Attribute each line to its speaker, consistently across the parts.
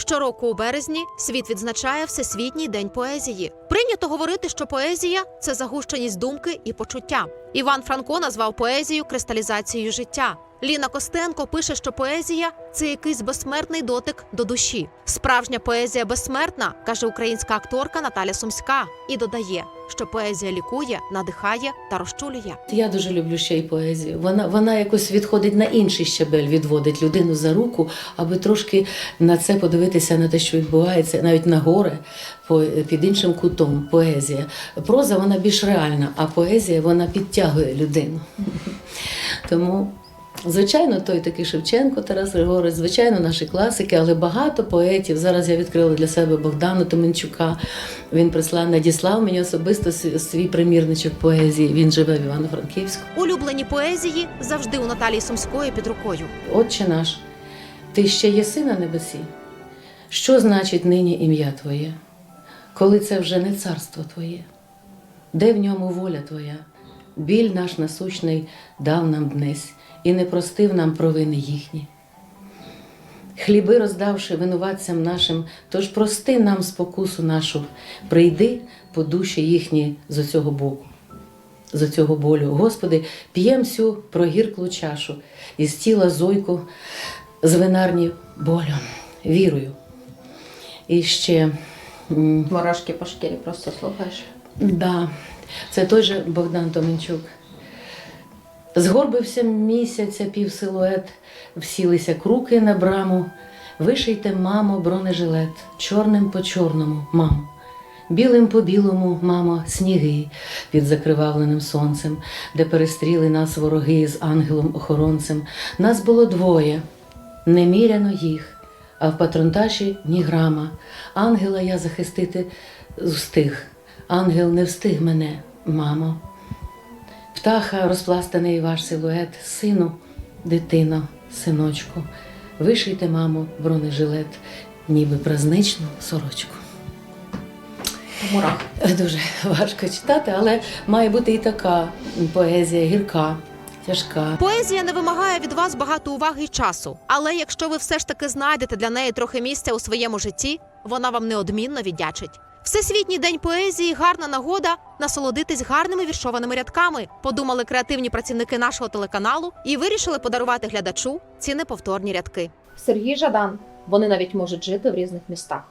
Speaker 1: Щороку у березні світ відзначає Всесвітній день поезії. Прийнято говорити, що поезія це загущеність думки і почуття. Іван Франко назвав поезію кристалізацією життя. Ліна Костенко пише, що поезія це якийсь безсмертний дотик до душі. Справжня поезія безсмертна, каже українська акторка Наталя Сумська, і додає, що поезія лікує, надихає та розчулює.
Speaker 2: Я дуже люблю ще й поезію. Вона, вона якось відходить на інший щабель, відводить людину за руку, аби трошки на це подивитися на те, що відбувається, навіть на горе під іншим кутом. Поезія. Проза вона більш реальна, а поезія вона підтягує людину. Тому. Звичайно, той такий Шевченко, Тарас Григорович, звичайно, наші класики, але багато поетів. Зараз я відкрила для себе Богдана Томенчука. Він прислав, надіслав мені особисто свій- примірничок поезії. Він живе в Івано-Франківську.
Speaker 1: Улюблені поезії завжди у Наталії Сумської під рукою.
Speaker 2: Отче наш, ти ще єси на небесі? Що значить нині ім'я Твоє, коли це вже не царство Твоє? Де в ньому воля Твоя? Біль наш насущний дав нам днесь і не простив нам провини їхні. Хліби роздавши винуватцям нашим, тож прости нам спокусу нашу, прийди по душі їхні з оцього боку з цього болю. Господи, п'єм всю прогірклу чашу із тіла зойку з винарні болю, вірою. І ще м,
Speaker 3: Мурашки по шкірі просто слухаєш.
Speaker 2: Да, це той же Богдан Томенчук. Згорбився місяця півсилует, всілися круки на браму. Вишийте, мамо, бронежилет, чорним по чорному, мамо. Білим по білому, мамо, сніги під закривавленим сонцем, де перестріли нас вороги з ангелом-охоронцем. Нас було двоє, неміряно їх, а в патронташі ні грама. Ангела я захистити встиг. Ангел не встиг мене, мамо. Птаха, розпластаний ваш силует, сину, дитино, синочку. Вишийте, мамо, бронежилет, ніби празничну сорочку.
Speaker 3: Мурах.
Speaker 2: Дуже важко читати, але має бути і така поезія гірка, тяжка.
Speaker 1: Поезія не вимагає від вас багато уваги й часу. Але якщо ви все ж таки знайдете для неї трохи місця у своєму житті, вона вам неодмінно віддячить. Всесвітній день поезії гарна нагода насолодитись гарними віршованими рядками. Подумали креативні працівники нашого телеканалу і вирішили подарувати глядачу ці неповторні рядки.
Speaker 3: Сергій Жадан. Вони навіть можуть жити в різних містах.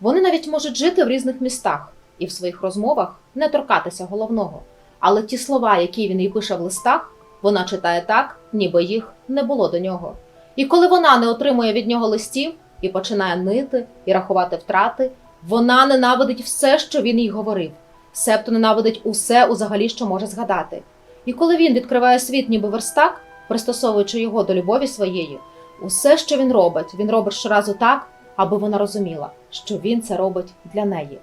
Speaker 3: Вони навіть можуть жити в різних містах і в своїх розмовах не торкатися головного. Але ті слова, які він їй пише в листах, вона читає так, ніби їх не було до нього. І коли вона не отримує від нього листів і починає нити і рахувати втрати, вона ненавидить все, що він їй говорив, себто ненавидить усе узагалі, що може згадати. І коли він відкриває світ, ніби верстак, пристосовуючи його до любові своєї, усе, що він робить, він робить щоразу так, аби вона розуміла, що він це робить для неї.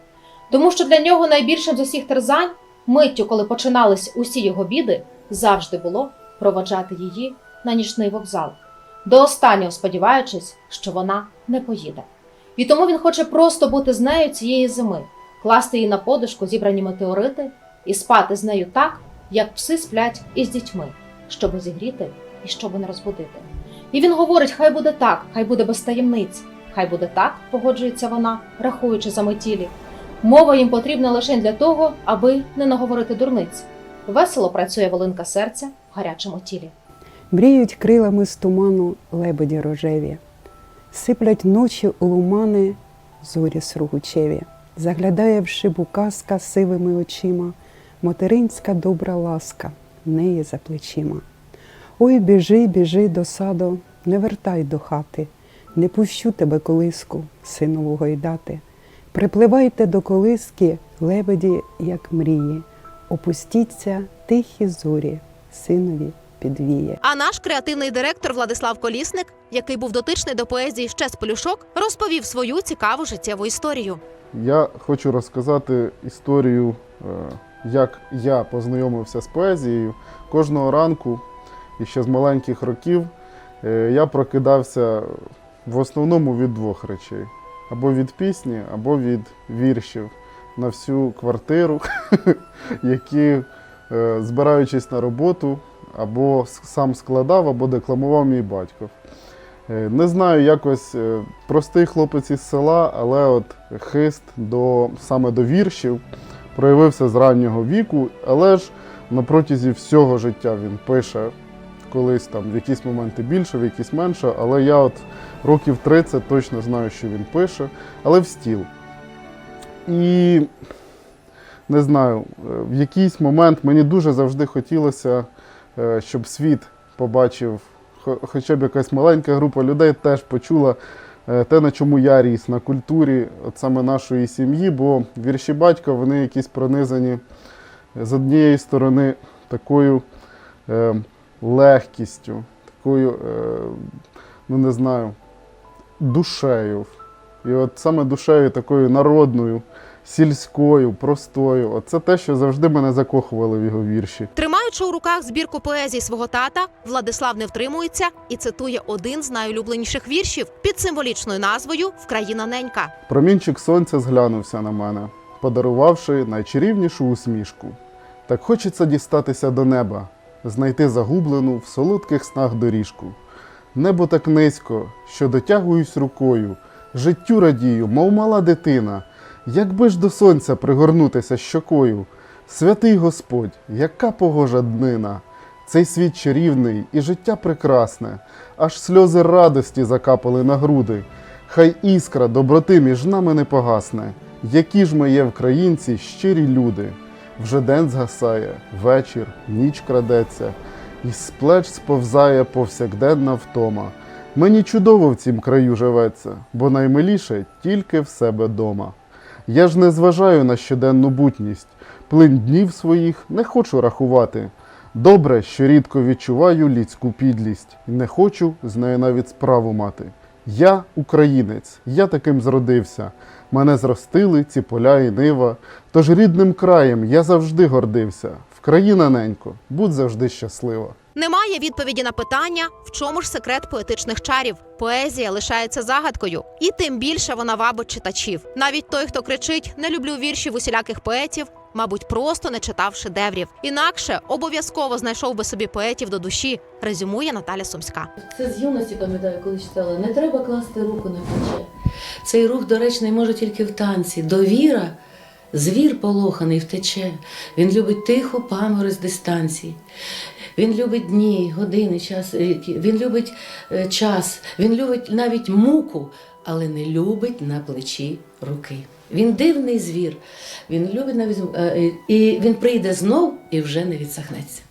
Speaker 3: Тому що для нього найбільшим з усіх терзань, миттю, коли починались усі його біди, завжди було проводжати її на нічний вокзал, до останнього сподіваючись, що вона не поїде. І тому він хоче просто бути з нею цієї зими, класти її на подушку зібрані метеорити і спати з нею так, як пси сплять із дітьми, щоби зігріти і щоби не розбудити. І він говорить: хай буде так, хай буде без таємниць, хай буде так, погоджується вона, рахуючи за метілі. Мова їм потрібна лише для того, аби не наговорити дурниць. Весело працює волинка серця в гарячому тілі.
Speaker 4: Мріють крилами з туману лебеді рожеві, сиплять ночі у лумани зорі сругучеві, заглядає в шибу казка сивими очима, материнська добра ласка неї за плечима. Ой, біжи, біжи до саду, не вертай до хати, не пущу тебе колиску, синову гойдати. Припливайте до колиски, лебеді, як мрії, опустіться тихі зорі, синові підвіє.
Speaker 1: А наш креативний директор Владислав Колісник, який був дотичний до поезії ще з полюшок, розповів свою цікаву життєву історію.
Speaker 5: Я хочу розказати історію, е, як я познайомився з поезією. Кожного ранку, і ще з маленьких років, е, я прокидався в основному від двох речей: або від пісні, або від віршів на всю квартиру, які, е, збираючись на роботу, або сам складав, або декламував мій батько. Е, Не знаю, якось е, простий хлопець із села, але от хист до саме до віршів проявився з раннього віку, але ж на протязі всього життя він пише колись там в якісь моменти більше, в якісь менше, але я от років 30 точно знаю, що він пише, але в стіл. І не знаю, е, в якийсь момент мені дуже завжди хотілося, щоб світ побачив, хоча б якась маленька група людей теж почула е, те, на чому я ріс, на культурі от саме нашої сім'ї, бо вірші батька вони якісь пронизані е, з однієї сторони такою е, легкістю, такою, е, ну не знаю, душею. І от саме душею такою народною, сільською, простою. От це те, що завжди мене закохувало в його вірші.
Speaker 1: Тримаючи у руках збірку поезії свого тата, Владислав не втримується і цитує один з найулюбленіших віршів під символічною назвою Вкраїна ненька.
Speaker 5: Промінчик сонця зглянувся на мене, подарувавши найчарівнішу усмішку. Так хочеться дістатися до неба, знайти загублену в солодких снах доріжку. Небо так низько, що дотягуюсь рукою, життю радію, мов мала дитина. Якби ж до сонця пригорнутися щокою, святий Господь, яка погожа днина! Цей світ чарівний і життя прекрасне, аж сльози радості закапали на груди. Хай іскра доброти між нами не погасне, які ж ми є українці, щирі люди. Вже день згасає, вечір, ніч крадеться, і з плеч сповзає повсякденна втома. Мені чудово в цім краю живеться, бо наймиліше тільки в себе дома. Я ж не зважаю на щоденну бутність, плин днів своїх не хочу рахувати. Добре, що рідко відчуваю людську підлість, не хочу з нею навіть справу мати. Я українець, я таким зродився. Мене зростили ці поля і нива. Тож рідним краєм я завжди гордився. Вкраїна ненько, будь завжди щаслива.
Speaker 1: Немає відповіді на питання, в чому ж секрет поетичних чарів. Поезія лишається загадкою, і тим більше вона вабить читачів. Навіть той, хто кричить Не люблю віршів усіляких поетів, мабуть, просто не читав шедеврів. Інакше обов'язково знайшов би собі поетів до душі. Резюмує Наталя Сумська.
Speaker 2: Це з юності пам'ятаю, коли читала. Не треба класти руку на плече. Цей рух доречний може тільки в танці. Довіра, звір полоханий втече. Він любить тиху паморость дистанції. Він любить дні, години, час. е, Він любить е, час, він любить навіть муку, але не любить на плечі руки. Він дивний звір. Він любить навіть е, і він прийде знов і вже не відсахнеться.